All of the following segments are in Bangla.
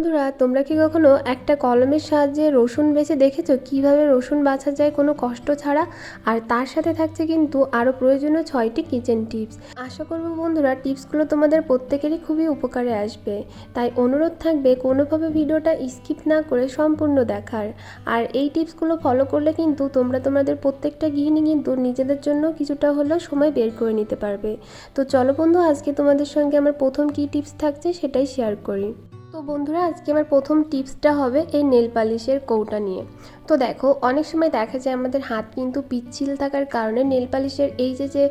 বন্ধুরা, তোমরা কি কখনো একটা কলমের সাহায্যে রসুন বেছে দেখেছ? কীভাবে রসুন বাছা যায় কোনো কষ্ট ছাড়া? আর তার সাথে থাকছে কিন্তু আরও প্রয়োজনীয় ছয়টি কিচেন টিপস। আশা করব বন্ধুরা, টিপসগুলো তোমাদের প্রত্যেকেরই খুবই উপকারে আসবে। তাই অনুরোধ থাকবে, কোনোভাবে ভিডিওটা স্কিপ না করে সম্পূর্ণ দেখার। আর এই টিপসগুলো ফলো করলে কিন্তু তোমরা তোমাদের প্রত্যেকটা গৃহিণী কিন্তু নিজেদের জন্য কিছুটা হলেও সময় বের করে নিতে পারবে। তো চলো বন্ধু, আজকে তোমাদের সঙ্গে আমার প্রথম কী টিপস থাকছে সেটাই শেয়ার করি। বন্ধুরা আজকে আমার প্রথম টিপসটা হবে এই নেল পালিশের কৌটা নিয়ে তো দেখো, অনেক সময় দেখা যায় আমাদের হাত কিন্তু পিচ্ছিল থাকার কারণে নেল পালিশের এই যে যে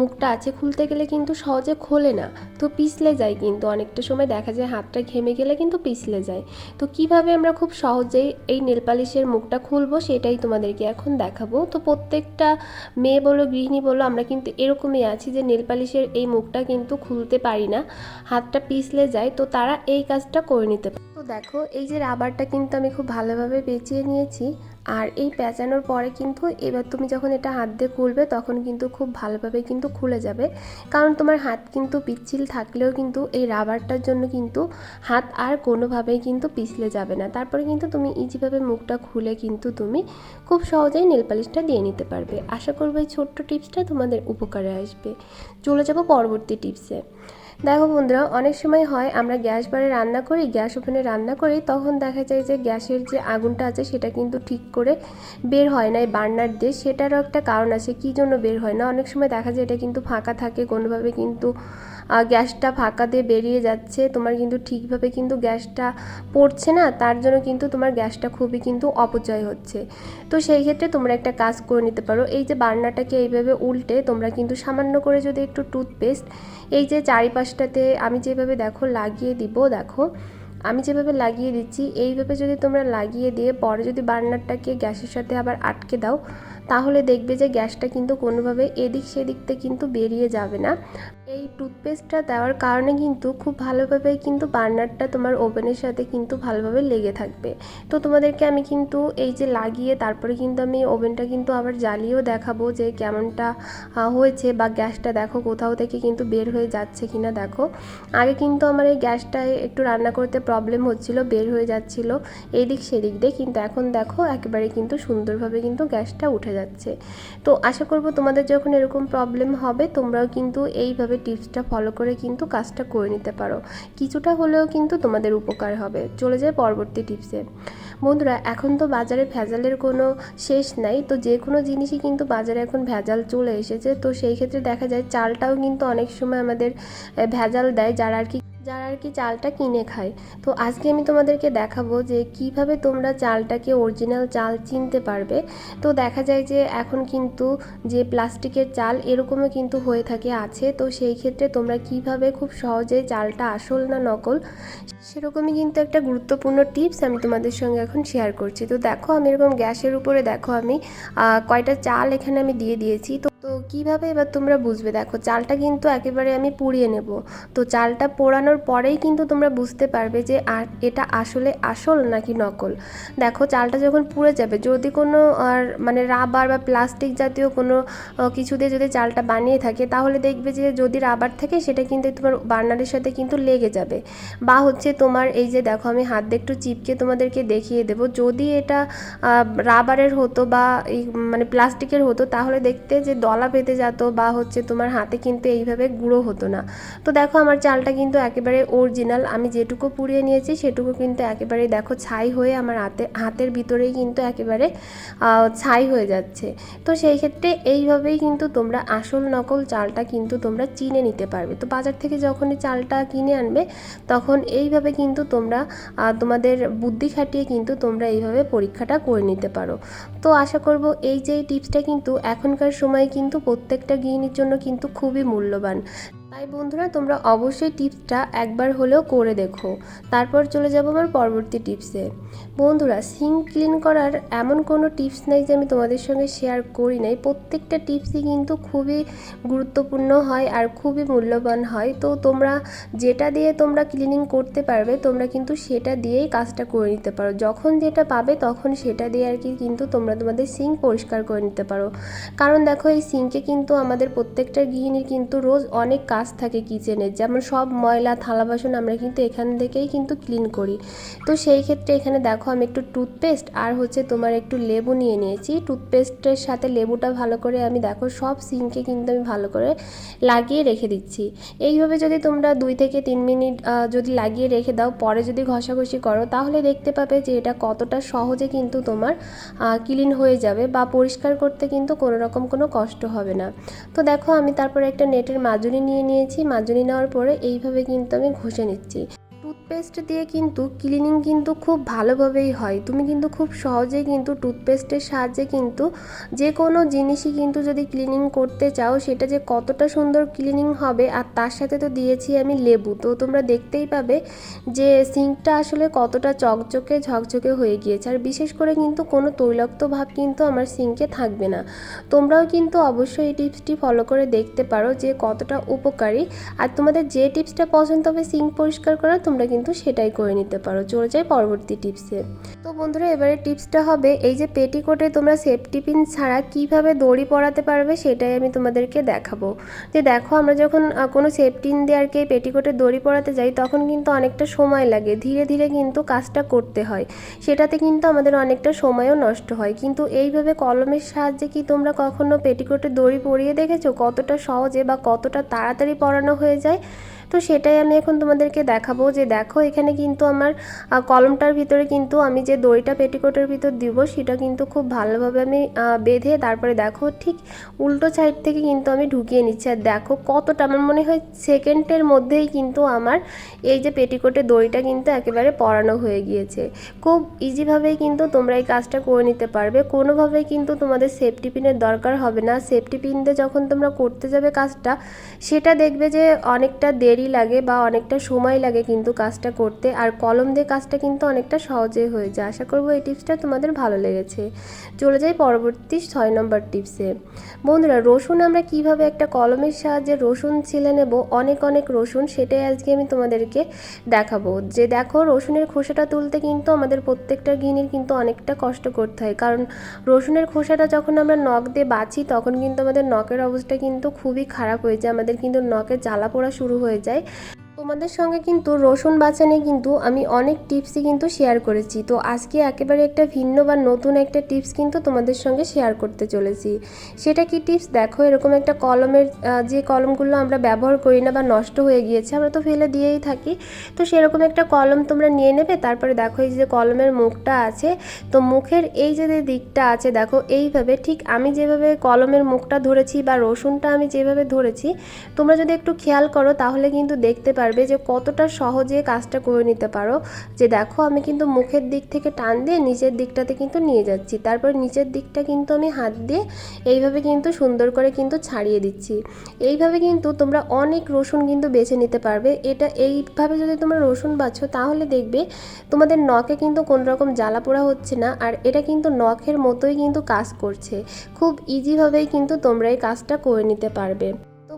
মুখটা আছে খুলতে গেলে কিন্তু সহজে খোলে না। তো পিছলে যায় কিন্তু, অনেকটা সময় দেখা যায় হাতটা ঘেমে গেলে কিন্তু পিছলে যায়। তো কীভাবে আমরা খুব সহজেই এই নেল পালিশের মুখটা খুলবো সেটাই তোমাদেরকে এখন দেখাবো। তো প্রত্যেকটা মেয়ে বলো, গৃহিণী বলো, আমরা কিন্তু এরকমই আছি যে নেল পালিশের এই মুখটা কিন্তু খুলতে পারি না। হাতটা পিছলে যায়, তো তারা এই কাজটা করে নিতে পারে। দেখো, এই যে রাবারটা কিন্তু আমি খুব ভালোভাবে পেঁচিয়ে নিয়েছি। আর এই পেঁচানোর পরে কিন্তু এবার তুমি যখন এটা হাত দিয়ে খুলবে, তখন কিন্তু খুব ভালোভাবে কিন্তু খুলে যাবে। কারণ তোমার হাত কিন্তু পিচ্ছিল থাকলেও কিন্তু এই রাবারটার জন্য কিন্তু হাত আর কোনোভাবেই কিন্তু পিছলে যাবে না। তারপরে কিন্তু তুমি ইজিভাবে মুখটা খুলে কিন্তু তুমি খুব সহজেই নেল পালিশটা দিয়ে নিতে পারবে। আশা করব এই ছোট্ট টিপসটা তোমাদের উপকারে আসবে। চলে যাব পরবর্তী টিপসে দেখো বন্ধুরা, অনেক সময় হয় আমরা গ্যাস বারে রান্না করি, গ্যাস ওভেনে রান্না করি, তখন দেখা যায় যে গ্যাসের যে আগুনটা আছে সেটা কিন্তু ঠিক করে বের হয় না, এই বার্নার দিয়ে। সেটারও একটা কারণ আছে, কী জন্য বের হয় না? অনেক সময় দেখা যায় এটা কিন্তু ফাঁকা থাকে, কোনোভাবে কিন্তু গ্যাসটা ফাঁকা দিয়ে বেরিয়ে যাচ্ছে। তোমার কিন্তু ঠিকভাবে কিন্তু গ্যাসটা পড়ছে না, তার জন্য কিন্তু তোমার গ্যাসটা খুবই কিন্তু অপচয় হচ্ছে। তো সেই ক্ষেত্রে তোমরা একটা কাজ করে নিতে পারো, এই যে বার্নারটাকে এইভাবে উল্টে তোমরা কিন্তু সামান্য করে যদি একটু টুথপেস্ট, এই যে চারিপাশটাতে আমি যেভাবে দেখো লাগিয়ে দিব, দেখো, আমি যেভাবে লাগিয়ে দিচ্ছি, এইভাবে যদি তোমরা লাগিয়ে দিয়ে পরে যদি বার্নারটাকে গ্যাসের সাথে আবার আটকে দাও তাহলে দেখবে যে গ্যাসটা কিন্তু কোনোভাবে এদিক সেদিকতে কিন্তু বেরিয়ে যাবে না। এই টুথপেস্টটা দেওয়ার কারণে কিন্তু খুব ভালোভাবে কিন্তু বার্নারটা তোমার ওভেনের সাথে কিন্তু ভালোভাবে লেগে থাকবে। তো তোমাদেরকে আমি কিন্তু এই যে লাগিয়ে তারপরে কিন্তু আমি ওভেনটা কিন্তু আবার জ্বালিয়েও দেখাবো যে কেমনটা হয়েছে বা গ্যাসটা দেখো কোথাও থেকে কিন্তু বের হয়ে যাচ্ছে কিনা দেখো। আগে কিন্তু আমার এই গ্যাসটায় একটু রান্না করতে প্রবলেম হচ্ছিল, বের হয়ে যাচ্ছিল এদিক সেদিক দিয়ে, কিন্তু এখন দেখো একেবারে কিন্তু সুন্দরভাবে কিন্তু গ্যাসটা উঠে যাচ্ছে। তো আশা করব তোমাদের যখন এরকম প্রবলেম হবে, তোমরাও কিন্তু এইভাবে টিপসটা ফলো করে কিন্তু কাজটা করে নিতে পারো। কিছুটা হলেও কিন্তু তোমাদের উপকার হবে। চলে যায় পরবর্তী টিপসে বন্ধুরা, এখন তো বাজারে ভেজালের কোনো শেষ নাই, তো যে কোনো জিনিসই কিন্তু বাজারে এখন ভেজাল চলে এসেছে। তো সেই ক্ষেত্রে দেখা যায়, চালটাও কিন্তু অনেক সময় আমাদের ভেজাল দেয়, যারা আর কি যারা আর কি চালটা কিনে খায়। তো আজকে আমি তোমাদেরকে দেখাবো যে কীভাবে তোমরা চালটাকে অরিজিনাল চাল চিনতে পারবে। তো দেখা যায় যে এখন কিন্তু যে প্লাস্টিকের চাল এরকমও কিন্তু হয়ে থাকে, আছে। তো সেই ক্ষেত্রে তোমরা কীভাবে খুব সহজেই চালটা আসল না নকল, সেরকমই কিন্তু একটা গুরুত্বপূর্ণ টিপস আমি তোমাদের সঙ্গে এখন শেয়ার করছি। তো দেখো আমি এরকম গ্যাসের উপরে দেখো আমি কয়টা চাল এখানে আমি দিয়ে দিয়েছি। তো তো কীভাবে এবার তোমরা বুঝবে? দেখো, চালটা কিন্তু একেবারে আমি পুড়িয়ে নেব। তো চালটা পোড়ানোর পরেই কিন্তু তোমরা বুঝতে পারবে যে আর এটা আসলে আসল নাকি নকল। দেখো, চালটা যখন পুড়ে যাবে, যদি কোনো আর মানে রাবার বা প্লাস্টিক জাতীয় কোনো কিছু দিয়ে যদি চালটা বানিয়ে থাকে, তাহলে দেখবে যে যদি রাবার থাকে, সেটা কিন্তু তোমার বার্নারের সাথে কিন্তু লেগে যাবে। বা হচ্ছে তোমার এই যে দেখো, আমি হাত দিয়ে একটু চিপকে তোমাদেরকে দেখিয়ে দেবো। যদি এটা রাবারের হতো বা এই মানে প্লাস্টিকের হতো, তাহলে দেখতে যে দলা পেতে যেত বা হচ্ছে তোমার হাতে কিন্তু এইভাবে গুঁড়ো হতো না। তো দেখো আমার চালটা কিন্তু একেবারে অরিজিনাল আমি যেটুকু পুড়িয়ে নিয়েছি সেটুকু কিন্তু একেবারে দেখো ছাই হয়ে আমার হাতে, হাতের ভিতরেই কিন্তু একেবারে ছাই হয়ে যাচ্ছে। তো সেই ক্ষেত্রে এইভাবেই কিন্তু তোমরা আসল নকল চালটা কিন্তু তোমরা চিনে নিতে পারবে। তো বাজার থেকে যখনই চালটা কিনে আনবে, তখন এইভাবে কিন্তু তোমরা তোমাদের বুদ্ধি খাটিয়ে কিন্তু তোমরা এইভাবে পরীক্ষাটা করে নিতে পারো। তো আশা করব এই যে টিপসটা কিন্তু এখনকার সময়ে কিন্তু প্রত্যেকটা গৃহিণীর জন্য কিন্তু খুবই মূল্যবান। তাই বন্ধুরা, তোমরা অবশ্যই টিপসটা একবার হলেও করে দেখো। তারপর চলে যাব আমার পরবর্তী টিপসে। বন্ধুরা সিঙ্ক ক্লিন করার এমন কোনো টিপস নেই যে আমি তোমাদের সঙ্গে শেয়ার করি নাই। প্রত্যেকটা টিপসই কিন্তু খুবই গুরুত্বপূর্ণ হয় আর খুবই মূল্যবান হয়। তো তোমরা যেটা দিয়ে তোমরা ক্লিনিং করতে পারবে, তোমরা কিন্তু সেটা দিয়েই কাজটা করে নিতে পারো। যখন যেটা পাবে তখন সেটা দিয়ে আর কি কিন্তু তোমরা তোমাদের সিঙ্ক পরিষ্কার করে নিতে পারো। কারণ দেখো, এই সিঙ্কে কিন্তু আমাদের প্রত্যেকটা গৃহিণীর কিন্তু রোজ অনেক কাজ কাজ থাকে কিচেনের যেমন সব ময়লা, থালা বাসন আমরা কিন্তু এখান থেকেই কিন্তু ক্লিন করি। তো সেই ক্ষেত্রে এখানে দেখো আমি একটু টুথপেস্ট আর হচ্ছে তোমার একটু লেবু নিয়ে নিয়েছি। টুথপেস্টের সাথে লেবুটা ভালো করে আমি দেখো সব সিঙ্কে কিন্তু আমি ভালো করে লাগিয়ে রেখে দিচ্ছি। এইভাবে যদি তোমরা দুই থেকে তিন মিনিট যদি লাগিয়ে রেখে দাও, পরে যদি ঘষাঘষি করো, তাহলে দেখতে পাবে যে এটা কতটা সহজে কিন্তু তোমার ক্লিন হয়ে যাবে বা পরিষ্কার করতে কিন্তু কোনো রকম কোনো কষ্ট হবে না। তো দেখো আমি তারপরে একটা নেটের মাজুনি নিয়ে নিয়েছি মাজুনি নেওয়ার পরে এইভাবে কিন্তু আমি ঘষে নিচ্ছি। টুথপেস্ট দিয়ে কিন্তু ক্লিনিং কিন্তু খুব ভালোভাবেই হয়। তুমি কিন্তু খুব সহজেই কিন্তু টুথপেস্টের সাহায্যে কিন্তু যে কোনো জিনিসই কিন্তু যদি ক্লিনিং করতে চাও, সেটা যে কতটা সুন্দর ক্লিনিং হবে আর তার সাথে তো দিয়েছি আমি লেবু। তো তোমরা দেখতেই পাবে যে সিঙ্কটা আসলে কতটা চকচকে ঝকঝকে হয়ে গিয়েছে। আর বিশেষ করে কিন্তু কোনো তৈলাক্ত ভাব কিন্তু আমার সিঙ্কে থাকবে না। তোমরাও কিন্তু অবশ্যই এই টিপসটি ফলো করে দেখতে পারো যে কতটা উপকারী। আর তোমাদের যে টিপসটা পছন্দ হবে সিঙ্ক পরিষ্কার করা তোমরা কিন্তু সেটাই করে নিতে পারো। চলে যাই পরবর্তী টিপসে। তো বন্ধুরা, এবারে টিপসটা হবে, এই যে পেটিকোটে তোমরা সেফটি পিন ছাড়া কীভাবে দড়ি পরাতে পারবে সেটাই আমি তোমাদেরকে দেখাবো। যে দেখো, আমরা যখন কোনো সেফটিন দিয়ে আর কি পেটিকোটে দড়ি পরাতে যাই, তখন কিন্তু অনেকটা সময় লাগে। ধীরে ধীরে কিন্তু কাজটা করতে হয়। সেটাতে কিন্তু আমাদের অনেকটা সময়ও নষ্ট হয়। কিন্তু এইভাবে কলমের সাহায্যে কি তোমরা কখনো পেটিকোটে দড়ি পরিয়ে দেখেছ? কতটা সহজে বা কতটা তাড়াতাড়ি পরানো হয়ে যায়? তো সেটাই আমি এখন তোমাদেরকে দেখাবো যে দেখো, এখানে কিন্তু আমার কলমটার ভিতরে কিন্তু আমি যে দড়িটা পেটিকোটের ভিতর দিব, সেটা কিন্তু খুব ভালোভাবে আমি বেঁধে তারপরে দেখো, ঠিক উল্টো সাইড থেকে কিন্তু আমি ঢুকিয়ে নিচ্ছি। আর দেখো কতটা, আমার মনে হয় সেকেন্ডের মধ্যেই কিন্তু আমার এই যে পেটিকোটের দড়িটা কিন্তু একেবারে পরানো হয়ে গিয়েছে। খুব ইজিভাবেই কিন্তু তোমরা এই কাজটা করে নিতে পারবে। কোনোভাবেই কিন্তু তোমাদের সেফটি পিনের দরকার হবে না। সেফটি পিন দিয়ে যখন তোমরা করতে যাবে কাজটা, সেটা দেখবে যে অনেকটা দেরি লাগে বা অনেকটা সময় লাগে কিন্তু কাজটা করতে, আর কলম দিয়ে কাজটা কিন্তু অনেকটা সহজেই হয়ে যায়। আশা করব এই টিপসটা তোমাদের ভালো লেগেছে। চলে যাই পরবর্তী ছয় নম্বর টিপসে। বন্ধুরা, রসুন আমরা কীভাবে একটা কলমের সাহায্যে রসুন ছিলে নেব, অনেক অনেক রসুন, সেটাই আজকে আমি তোমাদেরকে দেখাবো। যে দেখো, রসুনের খোসাটা তুলতে কিন্তু আমাদের প্রত্যেকটা গৃহিণীর কিন্তু অনেকটা কষ্ট করতে হয়। কারণ রসুনের খোসাটা যখন আমরা নখ দিয়ে বাছি, তখন কিন্তু আমাদের নখের অবস্থা কিন্তু খুবই খারাপ হয়ে যায়। আমাদের কিন্তু নখে জ্বালা পোড়া শুরু হয়ে যায়। যায়। তোমাদের সঙ্গে কিন্তু রসুন বাঁচানে কিন্তু আমি অনেক টিপসই কিন্তু শেয়ার করেছি। তো আজকে একেবারে একটা ভিন্ন বা নতুন একটা টিপস কিন্তু তোমাদের সঙ্গে শেয়ার করতে চলেছি। সেটা কি টিপস? দেখো, এরকম একটা কলমের যে কলমগুলো আমরা ব্যবহার করি না বা নষ্ট হয়ে গিয়েছে, আমরা তো ফেলে দিয়েই থাকি। তো সেরকম একটা কলম তোমরা নিয়ে নেবে, তারপরে দেখো এই যে কলমের মুখটা আছে। তো মুখের এই যে দিকটা আছে, দেখো এইভাবে ঠিক আমি যেভাবে কলমের মুখটা ধরেছি বা রসুনটা আমি যেভাবে ধরেছি, তোমরা যদি একটু খেয়াল করো, তাহলে কিন্তু দেখতে পারবে যে কতটা সহজে কাজটা করে নিতে পারো। যে দেখো আমি কিন্তু মুখের দিক থেকে টান দিয়ে নিচের দিকটাতে কিন্তু নিয়ে যাচ্ছি। তারপর নিচের দিকটা কিন্তু আমি হাত দিয়ে এইভাবে কিন্তু সুন্দর করে কিন্তু ছাড়িয়ে দিচ্ছি। এইভাবে কিন্তু তোমরা অনেক রসুন কিন্তু বেছে নিতে পারবে। এটা এইভাবে যদি তোমরা রসুন বাছো, তাহলে দেখবে তোমাদের নখে কিন্তু কোনো রকম জ্বালা পোড়া হচ্ছে না। আর এটা কিন্তু নখের মতোই কিন্তু কাজ করছে। খুব ইজিভাবেই কিন্তু তোমরা এই কাজটা করে নিতে পারবে।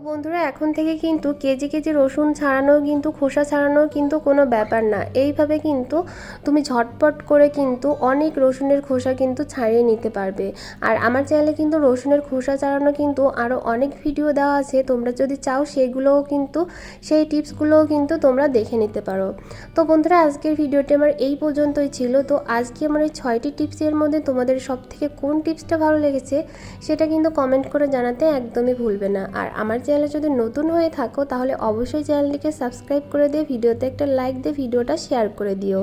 বন্ধুরা, এখন থেকে কিন্তু কেজি কেজি রসুন ছাড়ানো কিন্তু, খোসা ছাড়ানো কিন্তু কোনো ব্যাপার না। এইভাবে কিন্তু তুমি ঝটপট করে কিন্তু অনেক রসুনের খোসা কিন্তু ছাড়িয়ে নিতে পারবে। আর আমার চ্যানেলে কিন্তু রসুনের খোসা ছাড়ানো কিন্তু আরও অনেক ভিডিও দেওয়া আছে। তোমরা যদি চাও সেগুলোও কিন্তু, সেই টিপসগুলোও কিন্তু তোমরা দেখে নিতে পারো। তো বন্ধুরা, আজকের ভিডিওটি আমার এই পর্যন্তই ছিল। তো আজকে আমার এই ছয়টি টিপসের মধ্যে তোমাদের সব থেকে কোন টিপসটা ভালো লেগেছে, সেটা কিন্তু কমেন্ট করে জানাতে একদমই ভুলবে না। আর আমার চ্যানেলে যদি নতুন হয়ে থাকো, তাহলে অবশ্যই চ্যানেলটিকে সাবস্ক্রাইব করে দিয়ে ভিডিওতে একটা লাইক দিয়ে ভিডিওটা শেয়ার করে দিও।